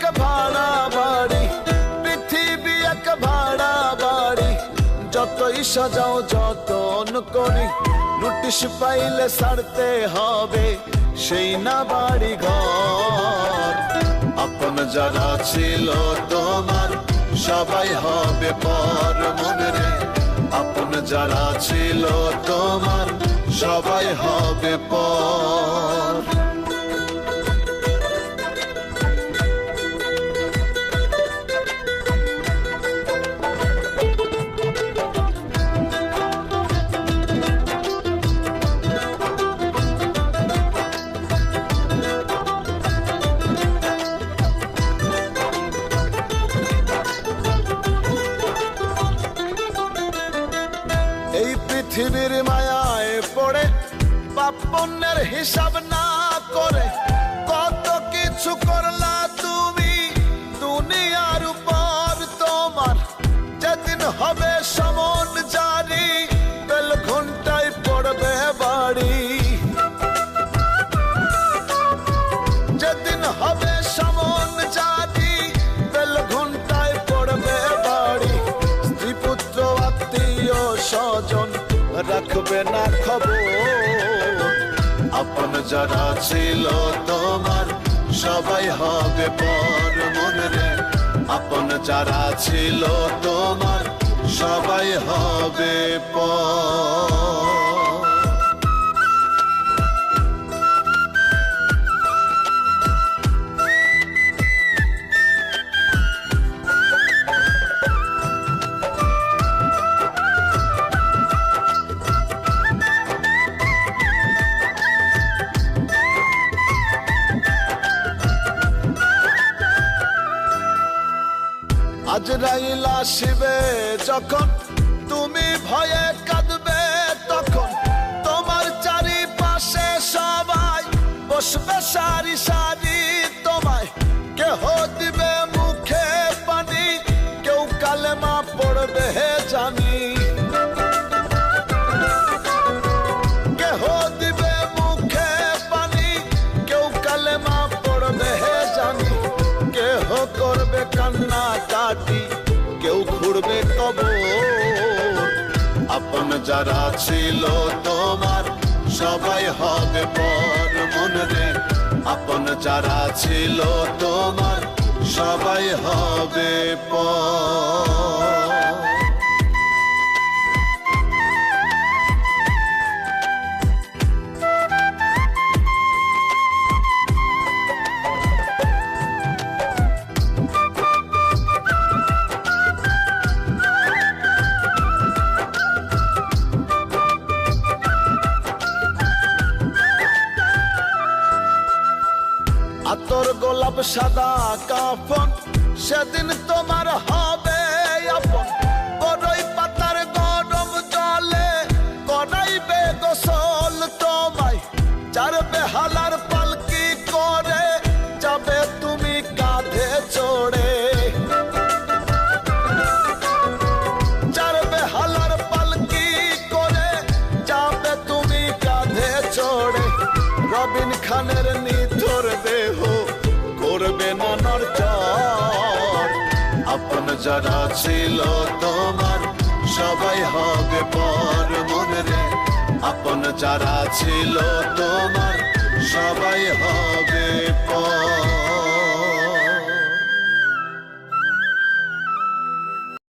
এক ভাড়া বাড়ি পৃথিবী এক ভাড়া বাড়ি যতই সাজাও যতন করি নোটিশ পাইলে ছাড়তে হবে সেই না বাড়ি ঘর। আপন যারা ছিল তোমার, সবাই হবে পর মনে রে। আপন যারা ছিল তোমার, সবাই হবে পর। এই পৃথিবীর মায়ায় পড়ে পুণ্যের হিসাব না করে কত কিছু করলা রাখবে না খবর। আপন যারা ছিল তোমার, সবাই হবে পর রে আপন যারা ছিল তোমার, সবাই হবে পর। আজ রাইলা শিবে যখন তুমি ভয়ে কাঁদবে কান্না কাটি কেউ ঘুরবে কবর। আপন যারা ছিল তোমার, সবাই হবে পর মনে আপন যারা ছিল তোমার, সবাই হবে পর আতর গোলাপ সাদা কাফন, সেদিন তোমার হবে আপন। বড়ই পাতার গরম জলে গোসল তোমায়। বেহালার পালকি করে যাবে তুমি কাঁধে চড়ে। খানের নিথর যারা ছিল তোমার সবাই হবে পর মনে রে। আপন যারা ছিল তোমার সবাই হবে